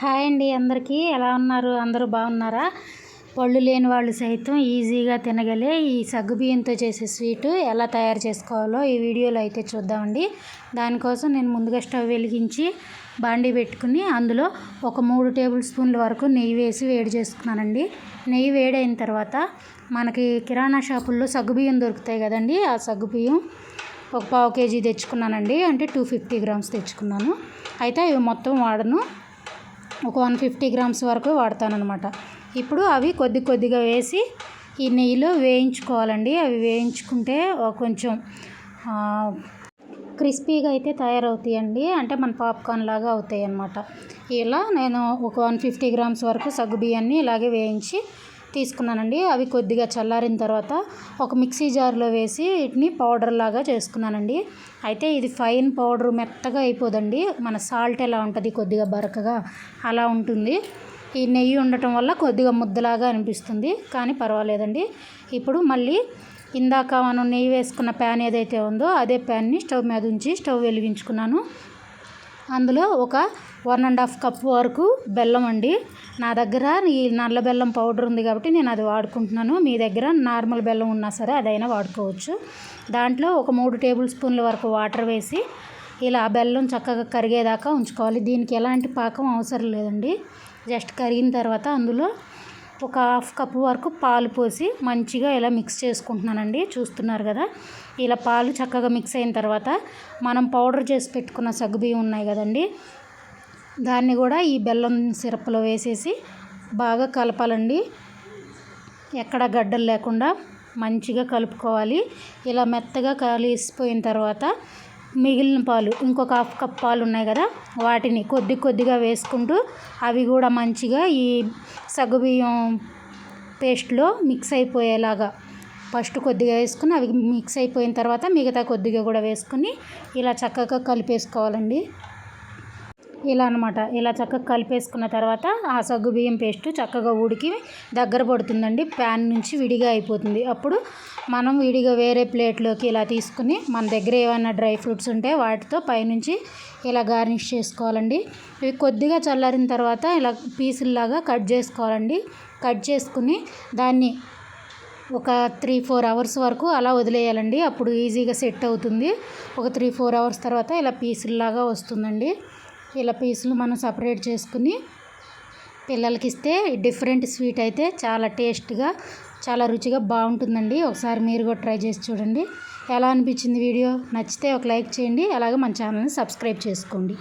Hi అండి అందరికీ. ఎలా ఉన్నారు? అందరూ బాగున్నారా? పళ్ళు లేని వాళ్ళు సైతం ఈజీగా తినగలే. ఈ సగ్గుబియ్యంతో చేసే స్వీటు ఎలా తయారు చేసుకోవాలో ఈ వీడియోలో అయితే చూద్దామండి. దానికోసం నేను ముందుగా స్టవ్ వెలిగించి బాండీ పెట్టుకుని అందులో ఒక మూడు టేబుల్ స్పూన్ల వరకు నెయ్యి వేసి వేడి చేసుకున్నానండి. నెయ్యి వేడైన తర్వాత మనకి కిరాణా షాపుల్లో సగ్గుబియ్యం దొరుకుతాయి కదండి. ఆ సగ్గుబియ్యం ఒక పావు కేజీ తెచ్చుకున్నానండి. అంటే టూ ఫిఫ్టీ గ్రామ్స్ తెచ్చుకున్నాను. అయితే ఇవి మొత్తం వాడను. ఒక వన్ ఫిఫ్టీ గ్రామ్స్ వరకు వాడతానమాట ఇప్పుడు అవి కొద్ది కొద్దిగా వేసి ఈ నెయ్యిలో వేయించుకోవాలండి. అవి వేయించుకుంటే కొంచెం క్రిస్పీగా అయితే తయారవుతాయండి. అంటే మన పాప్కార్న్ లాగా అవుతాయి అన్నమాట ఇలా నేను ఒక వన్ ఫిఫ్టీ గ్రామ్స్ వరకు సగ్గు బియ్యాన్ని ఇలాగే వేయించి తీసుకున్నానండి. అవి కొద్దిగా చల్లారిన తర్వాత ఒక మిక్సీ జార్లో వేసి వీటిని పౌడర్ లాగా చేసుకున్నానండి. అయితే ఇది ఫైన్ పౌడర్ మెత్తగా అయిపోదండి. మన సాల్ట్ ఎలా ఉంటుంది కొద్దిగా బరకగా అలా ఉంటుంది. ఈ నెయ్యి ఉండటం వల్ల కొద్దిగా ముద్దలాగా అనిపిస్తుంది. కానీ పర్వాలేదండి. ఇప్పుడు మళ్ళీ ఇందాక మనం నెయ్యి వేసుకున్న ప్యాన్ ఏదైతే ఉందో అదే ప్యాన్ని స్టవ్ మీద ఉంచి స్టవ్ వెలిగించుకున్నాను. అందులో ఒక వన్ అండ్ హాఫ్ కప్ వరకు బెల్లం అండి. నా దగ్గర ఈ నల్ల బెల్లం పౌడర్ ఉంది కాబట్టి నేను అది వాడుకుంటున్నాను. మీ దగ్గర నార్మల్ బెల్లం ఉన్నా సరే అదైనా వాడుకోవచ్చు. దాంట్లో ఒక మూడు టేబుల్ స్పూన్ల వరకు వాటర్ వేసి ఇలా బెల్లం చక్కగా కరిగేదాకా ఉంచుకోవాలి. దీనికి ఎలాంటి పాకం అవసరం లేదండి. జస్ట్ కరిగిన తర్వాత అందులో ఒక హాఫ్ కప్ వరకు పాలు పోసి మంచిగా ఇలా మిక్స్ చేసుకుంటున్నానండి. చూస్తున్నారు కదా? ఇలా పాలు చక్కగా మిక్స్ అయిన తర్వాత మనం పౌడర్ చేసి పెట్టుకున్న సగ్గుబియ్యం ఉన్నాయి కదండి? దాన్ని కూడా ఈ బెల్లం సిరప్లో వేసేసి బాగా కలపాలండి. ఎక్కడ గడ్డలు లేకుండా మంచిగా కలుపుకోవాలి. ఇలా మెత్తగా కలిసిపోయిన తర్వాత మిగిలిన పాలు ఇంకొక హాఫ్ కప్ పాలు ఉన్నాయి కదా వాటిని కొద్ది కొద్దిగా వేసుకుంటూ అవి కూడా మంచిగా ఈ సగ్గుబియ్యం పేస్ట్లో మిక్స్ అయిపోయేలాగా ఫస్ట్ కొద్దిగా వేసుకుని అవి మిక్స్ అయిపోయిన తర్వాత మిగతా కొద్దిగా కూడా వేసుకుని ఇలా చక్కగా కలిపేసుకోవాలండి. ఇలా అనమాట ఇలా చక్కగా కలిపేసుకున్న తర్వాత ఆ సగ్గు బియ్యం పేస్ట్ చక్కగా ఉడికి దగ్గర పడుతుందండి. ప్యాన్ నుంచి విడిగా అయిపోతుంది. అప్పుడు మనం విడిగా వేరే ప్లేట్లోకి ఇలా తీసుకుని మన దగ్గర ఏమైనా డ్రై ఫ్రూట్స్ ఉంటే వాటితో పైనుంచి ఇలా గార్నిష్ చేసుకోవాలండి. ఇవి కొద్దిగా చల్లారిన తర్వాత ఇలా పీసుల్లాగా కట్ చేసుకోవాలండి. కట్ చేసుకుని దాన్ని ఒక త్రీ ఫోర్ అవర్స్ వరకు అలా వదిలేయాలండి. అప్పుడు ఈజీగా సెట్ అవుతుంది. ఒక త్రీ ఫోర్ అవర్స్ తర్వాత ఇలా పీసుల్లాగా వస్తుందండి. ఇలా పీసులు మనం సపరేట్ చేసుకుని పిల్లలకి ఇస్తే డిఫరెంట్ స్వీట్ అయితే చాలా టేస్ట్గా చాలా రుచిగా బాగుంటుందండి. ఒకసారి మీరు కూడా ట్రై చేసి చూడండి. ఎలా అనిపించింది వీడియో? నచ్చితే ఒక లైక్ చేయండి. అలాగే మన ఛానల్ని సబ్స్క్రైబ్ చేసుకోండి.